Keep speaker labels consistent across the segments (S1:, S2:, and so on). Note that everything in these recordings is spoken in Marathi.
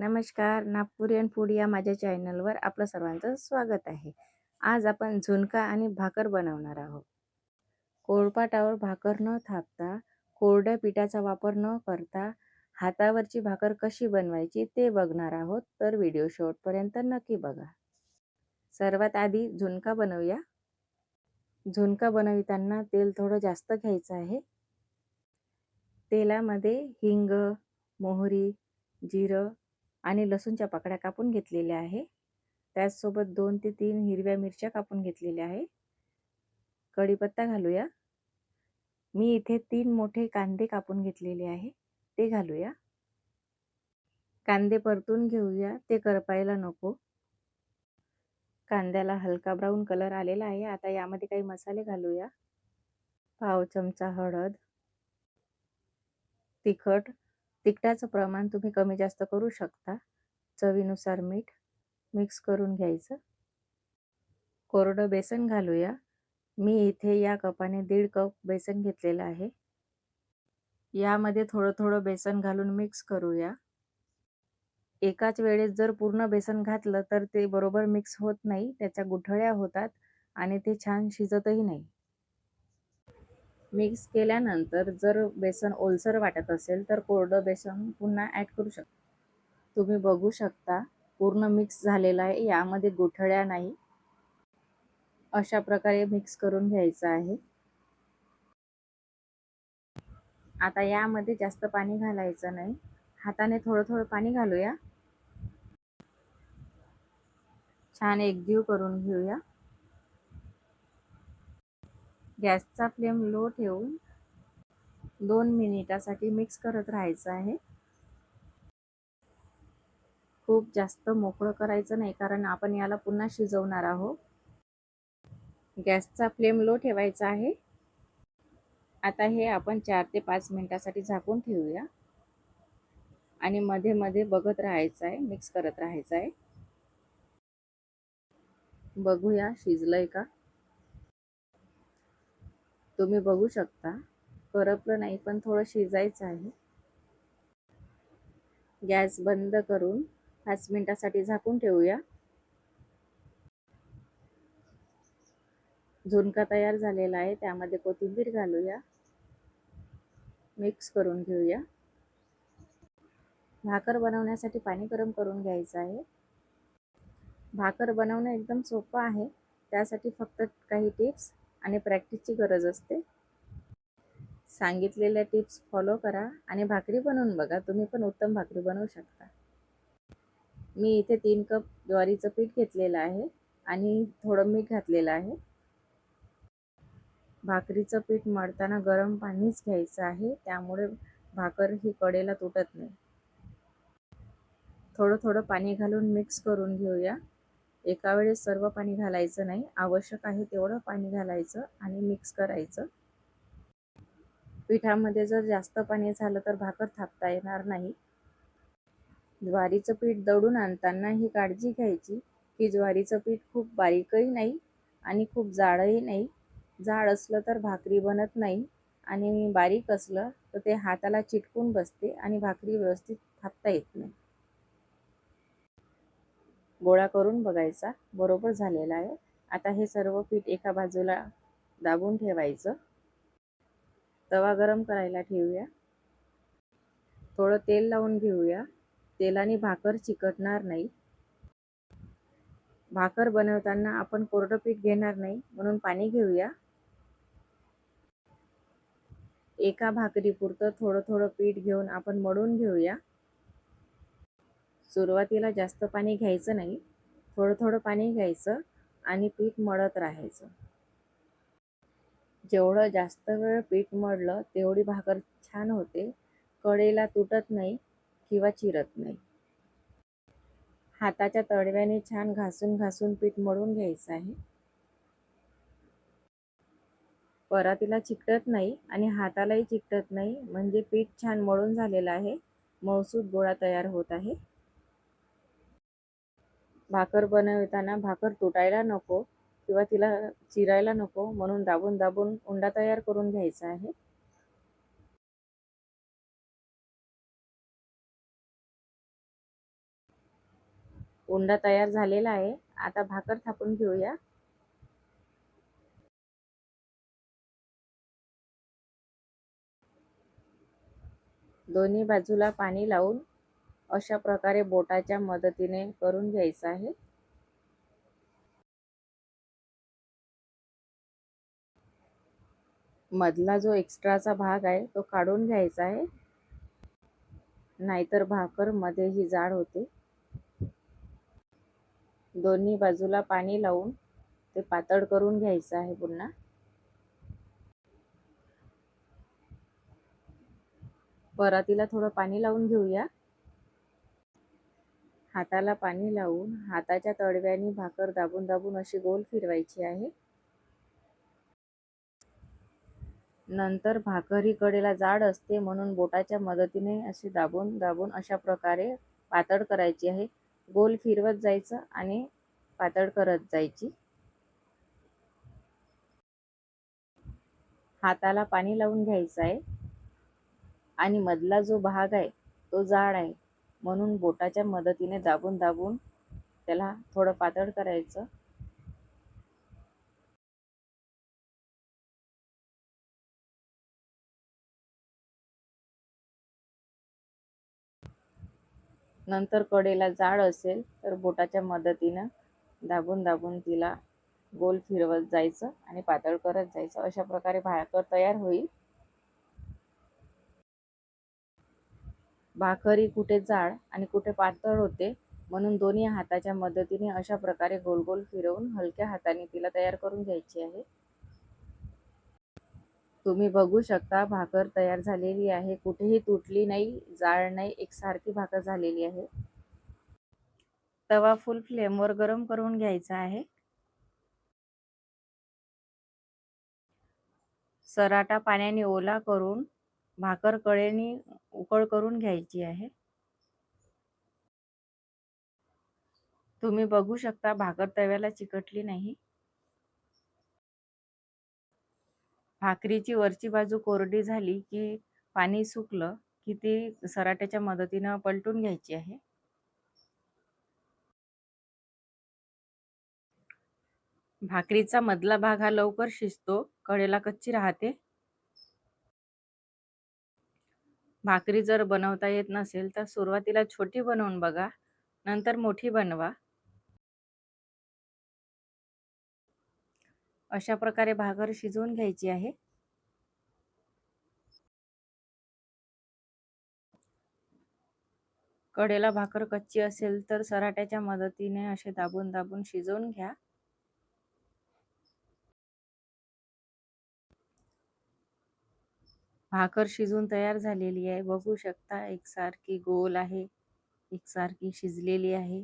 S1: नमस्कार नागपुरियन फूड या माझ्या चॅनलवर आपलं सर्वांचं स्वागत आहे. आज आपण झुणका आणि भाकर बनवणार आहोत. कोळपाटावर भाकर न थापता कोरड्या पिठाचा वापर न करता हातावरची भाकर कशी बनवायची ते बघणार आहोत तर व्हिडिओ शेवटपर्यंत नक्की बघा. सर्वात आधी झुणका बनवूया. झुणका बनविताना तेल थोडं जास्त घ्यायचं आहे. तेलामध्ये हिंग मोहरी जिरं आणि लसूणच्या पाकळ्या कापून घेतलेल्या आहे. त्याचसोबत दोन ते तीन हिरव्या मिरच्या कापून घेतलेल्या आहे. कढीपत्ता घालूया. मी इथे तीन मोठे कांदे कापून घेतलेले आहे. ते घालूया. कांदे परतून घेऊया. ते करपायला नको. कांद्याला हलका ब्राऊन कलर आलेला आहे. आता यामध्ये काही मसाले घालूया. पाव चमचा हळद. तिखट. तिखटाचं प्रमाण तुम्ही कमी जास्त करू शकता. चवीनुसार मीठ मिक्स करून घ्यायचं. कोरडं बेसन घालूया. मी इथे या कपाने दीड कप बेसन घेतलेलं आहे. यामध्ये थोडं थोडं बेसन घालून मिक्स करूया. एकाच वेळेस जर पूर्ण बेसन घातलं तर ते बरोबर मिक्स होत नाही त्याच्या गुठळ्या होतात आणि ते छान शिजतही नाही. मिक्स केल्यानंतर जर बेसन ओलसर वाटत असेल तर कोरडं बेसन पुन्हा ॲड करू शकता तुम्ही बघू शकता पूर्ण मिक्स झालेला आहे. यामध्ये गुठळ्या नाही. अशा प्रकारे मिक्स करून घ्यायचं आहे. आता यामध्ये जास्त पाणी घालायचं नाही. हाताने थोडं थोडं पाणी घालूया. छान एकजीव करून घेऊया. गॅसचा फ्लेम लो ठेवून दोन मिनिटासाठी मिक्स करत राहायचं आहे. खूप जास्त मोकळं करायचं नाही कारण आपण याला पुन्हा शिजवणार आहोत. गॅसचा फ्लेम लो ठेवायचा आहे. आता हे आपण चार ते पाच मिनिटासाठी झाकून ठेवूया. आणि मध्ये मध्ये बघत राहायचं आहे मिक्स करत राहायचं आहे. बघूया शिजलंय का? तुम्ही बघू शकता. करपलं नाही पण थोडं शिजायचं आहे. गॅस बंद करून पाच मिनिटासाठी झाकून ठेवूया. झुणका तयार झालेला आहे त्यामध्ये कोथिंबीर घालूया. मिक्स करून घेऊया. भाकर बनवण्यासाठी पाणी गरम करून घ्यायचं आहे. भाकर बनवणं एकदम सोपं आहे. त्यासाठी फक्त काही टिप्स. आणि प्रॅक्टिसची गरज असते. सांगितलेल्या टिप्स फॉलो करा आणि भाकरी बनवून बघा. तुम्ही पण उत्तम भाकरी बनवू शकता. मी इथे तीन कप ज्वारीचं पीठ घेतलेलं आहे आणि थोडं मीठ घातलेलं आहे. भाकरीचं पीठ मळताना गरम पाणीच घ्यायचं आहे. त्यामुळे भाकर ही कडेला तुटत नाही. थोडं थोडं पाणी घालून मिक्स करून घेऊया. एका वेळेस सर्व पाणी घालायचं नाही. आवश्यक आहे तेवढं पाणी घालायचं आणि मिक्स करायचं. पिठामध्ये जर जास्त पाणी झालं तर भाकर थापता येणार नाही. ज्वारीचं पीठ दळून आणताना ही काळजी घ्यायची की ज्वारीचं पीठ खूप बारीकही नाही आणि खूप जाडही नाही. जाड असलं तर भाकरी बनत नाही आणि बारीक असलं तर ते हाताला चिटकून बसते आणि भाकरी व्यवस्थित थापता येत नाही. गोळा करून बघायचा. बरोबर झालेला आहे. आता हे सर्व पीठ एका बाजूला दाबून ठेवायचं. तवा गरम करायला ठेवूया. थोडं तेल लावून घेऊया. तेलाने भाकर चिकटणार नाही. भाकर बनवताना आपण कोरडं पीठ घेणार नाही म्हणून पाणी घेऊया. एका भाकरीपुरतं थोडं थोडं पीठ घेऊन आपण मळून घेऊया. सुरुवातीला जास्त पाणी घ्यायचं नाही. थोडं थोडं पाणी घ्यायचं आणि पीठ मळत राहायचं. जेवढं जास्त वेळ पीठ मळलं तेवढी भाकर छान होते. कडेला तुटत नाही किंवा चिरत नाही. हाताच्या तडव्याने छान घासून घासून पीठ मळून घ्यायचं आहे. परातीला चिकटत नाही आणि हातालाही चिकटत नाही. म्हणजे पीठ छान मळून झालेलं आहे. मौसूद गोळा तयार होत आहे. भाकर बनवताना भाकर तुटायला नको किंवा तिला चिरायला नको म्हणून दाबून दाबून उंडा तयार करून घ्यायचा आहे. उंडा तयार झालेला आहे. आता भाकर थापून घेऊया. दोन्ही बाजूला पाणी लावून अशा प्रकारे बोटाच्या मदतीने करून घ्यायचं आहे. मधला जो एक्स्ट्राचा भाग आहे तो काढून घ्यायचा आहे. नाहीतर भाकर मध्येही जाड होते. दोन्ही बाजूला पाणी लावून ते पातळ करून घ्यायचं आहे पुन्हा. परातीला थोडं पाणी लावून घेऊया. हाताला पाणी लावून हाताच्या तळव्याने भाकर दाबून दाबून अशी गोल फिरवायची आहे. नंतर भाकर ही कडेला जाड असते म्हणून बोटाच्या मदतीने अशी दाबून दाबून अशा प्रकारे पातळ करायची आहे. गोल फिरवत जायचं आणि पातळ करत जायची. हाताला पाणी लावून घ्यायचं आहे. आणि मधला जो भाग आहे तो जाड आहे. म्हणून बोटाच्या मदतीने दाबून दाबून त्याला थोडं पातळ करायचं. नंतर कडेला जाड असेल तर बोटाच्या मदतीनं दाबून दाबून तिला गोल फिरवत जायचं आणि पातळ करत जायचं. अशा प्रकारे भाकर तयार होईल. भाकरी कुठे जाड आणि कुठे पातळ होते म्हणून दोन्ही हाताच्या मदतीने अशा प्रकारे गोल गोल फिरवून हलक्या हाताने तिला तयार करून घ्यायची आहे. तुम्ही बघू शकता भाकर तयार झालेली आहे. कुठेही तुटली नाही जाळ नाही एकसारखी भाकर झालेली आहे. तवा फुल फ्लेमवर गरम करून घ्यायचा आहे. सराटा पाण्याने ओला करून भाकर कळेनी उकळ करून घ्यायची आहे. तुम्ही बघू शकता भाकर तव्याला चिकटली नाही. भाकरीची वरची बाजू कोरडी झाली की पाणी सुकलं की ती सराट्याच्या मदतीनं पलटून घ्यायची आहे. भाकरीचा मधला भाग हा लवकर शिजतो कडेला कच्ची राहते. भाकरी जर बनवता येत नसेल तर सुरुवातीला छोटी बनवून बघा नंतर मोठी बनवा. अशा प्रकारे भाकर शिजवून घ्यायची आहे. कडेला भाकर कच्ची असेल तर सराट्याच्या मदतीने असे दाबून दाबून शिजवून घ्या. भाकर शिजून तयार झालेली आहे. बघू शकता एकसारखी गोल आहे एकसारखी शिजलेली आहे.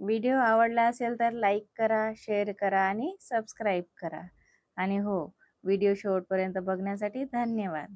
S1: व्हिडिओ आवडला असेल तर लाईक करा शेअर करा आणि सबस्क्राईब करा. आणि हो व्हिडिओ शेवटपर्यंत बघण्यासाठी धन्यवाद.